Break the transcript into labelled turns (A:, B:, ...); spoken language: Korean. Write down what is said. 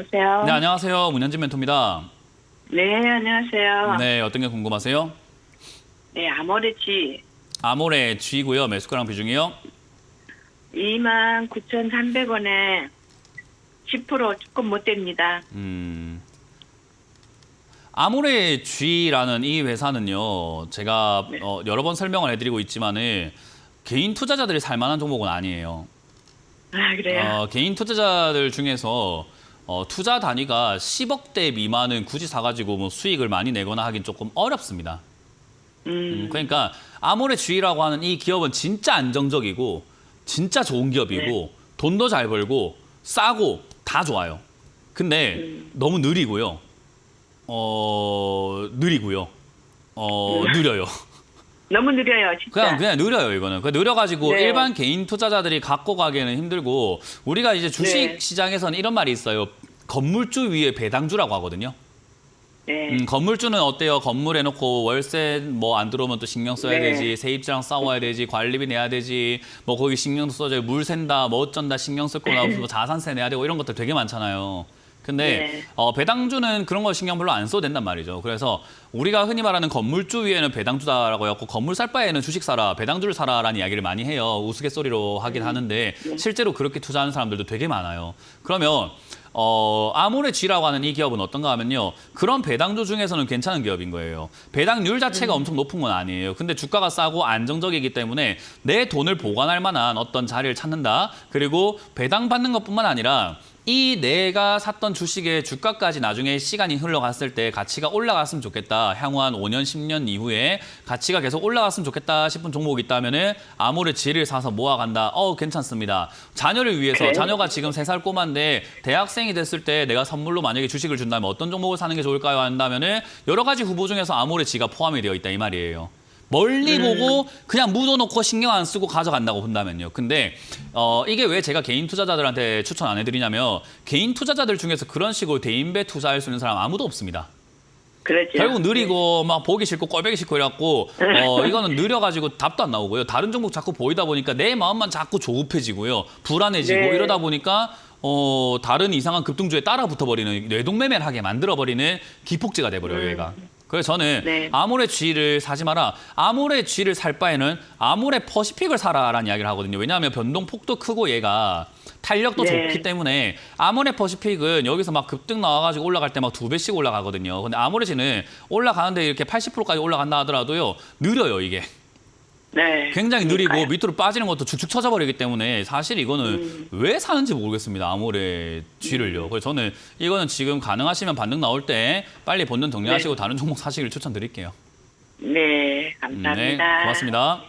A: 여보세요?
B: 네, 안녕하세요. 문현진 멘토입니다.
A: 네, 안녕하세요.
B: 네, 어떤 게 궁금하세요?
A: 네, 아모레지
B: 아모레 G고요. 매수가랑 비중이요.
A: 29,300원에 10% 조금 못 됩니다.
B: 음. 아모레 G라는 이 회사는요. 제가
A: 네.
B: 어, 여러 번 설명을 해드리고 있지만은 개인 투자자들이 살 만한 종목은 아니에요.
A: 아, 그래요?
B: 어, 개인 투자자들 중에서 어, 투자 단위가 10억대 미만은 굳이 사가지고 뭐 수익을 많이 내거나 하긴 조금 어렵습니다. 음,
A: 음,
B: 그러니까 아모레 G라고 하는 이 기업은 진짜 안정적이고 진짜 좋은 기업이고 돈도 잘 벌고 싸고 다 좋아요. 근데
A: 음.
B: 너무 느리고요. 어 느리고요. 어 느려요.
A: 너무 느려요, 진짜.
B: 그냥 그냥 느려요 이거는. 그 느려가지고
A: 네.
B: 일반 개인 투자자들이 갖고 가기에는 힘들고 우리가 이제 주식
A: 네.
B: 시장에서는 이런 말이 있어요. 건물주 위에 배당주라고 하거든요.
A: 네.
B: 음, 건물주는 어때요? 건물 해놓고 월세 뭐 안 들어오면 또 신경 써야
A: 네.
B: 되지, 세입자랑 싸워야 되지, 관리비 내야 되지, 뭐 거기 신경 써줘야 물 샌다, 뭐 어쩐다 신경 쓸 거나 뭐 자산세 내야 되고 이런 것들 되게 많잖아요. 근데
A: 네.
B: 어, 배당주는 그런 거 신경 별로 안 써도 된단 말이죠. 그래서 우리가 흔히 말하는 건물주 위에는 배당주다라고 해갖고 건물 살 바에는 주식 사라, 배당주를 사라라는 이야기를 많이 해요. 우스갯소리로 하긴 하는데 실제로 그렇게 투자하는 사람들도 되게 많아요. 그러면 어, 아모레 G라고 하는 이 기업은 어떤가 하면요. 그런 배당주 중에서는 괜찮은 기업인 거예요. 배당률 자체가 엄청 높은 건 아니에요. 근데 주가가 싸고 안정적이기 때문에 내 돈을 보관할 만한 어떤 자리를 찾는다. 그리고 배당 받는 것뿐만 아니라 이 내가 샀던 주식의 주가까지 나중에 시간이 흘러갔을 때 가치가 올라갔으면 좋겠다. 향후 한 5년, 10년 이후에 가치가 계속 올라갔으면 좋겠다 싶은 종목이 있다면은 아모레 G를 사서 모아간다. 어, 괜찮습니다. 자녀를 위해서? 자녀가 지금 세 살 꼬마인데 대학생이 됐을 때 내가 선물로 만약에 주식을 준다면 어떤 종목을 사는 게 좋을까요? 한다면은 여러 가지 후보 중에서 아모레 G가 포함이 되어 있다 이 말이에요. 멀리 보고 그냥 묻어놓고 신경 안 쓰고 가져간다고 본다면요. 근데 어, 이게 왜 제가 개인 투자자들한테 추천 안 해드리냐면 개인 투자자들 중에서 그런 식으로 대인배 투자할 수 있는 사람 아무도 없습니다.
A: 그렇죠.
B: 결국 느리고 막 보기 싫고 꼴보기 싫고 이래갖고 어 이거는 느려가지고 답도 안 나오고요. 다른 종목 자꾸 보이다 보니까 내 마음만 자꾸 조급해지고요. 불안해지고
A: 네.
B: 이러다 보니까 어 다른 이상한 급등주에 따라 붙어버리는 뇌동매매를 하게 만들어버리는 기폭제가 돼버려요 얘가. 그래서 저는
A: 네.
B: 아모레 G를 사지 마라. 아모레 G를 살 바에는 아모레 퍼시픽을 사라라는 이야기를 하거든요. 왜냐하면 변동폭도 크고 얘가 탄력도
A: 네.
B: 좋기 때문에 아모레 퍼시픽은 여기서 막 급등 나와가지고 올라갈 때 막 두 배씩 올라가거든요. 근데 아모레 G는 올라가는데 이렇게 80%까지 올라간다 하더라도요 느려요 이게.
A: 네.
B: 굉장히 느리고
A: 그러니까요.
B: 밑으로 빠지는 것도 축축 쳐져버리기 때문에 사실 이거는
A: 음.
B: 왜 사는지 모르겠습니다. 아모레 G를요. 그래서 저는 이거는 지금 가능하시면 반등 나올 때 빨리 본전 정리하시고 다른 종목 사시길 추천드릴게요.
A: 네, 감사합니다.
B: 네, 고맙습니다.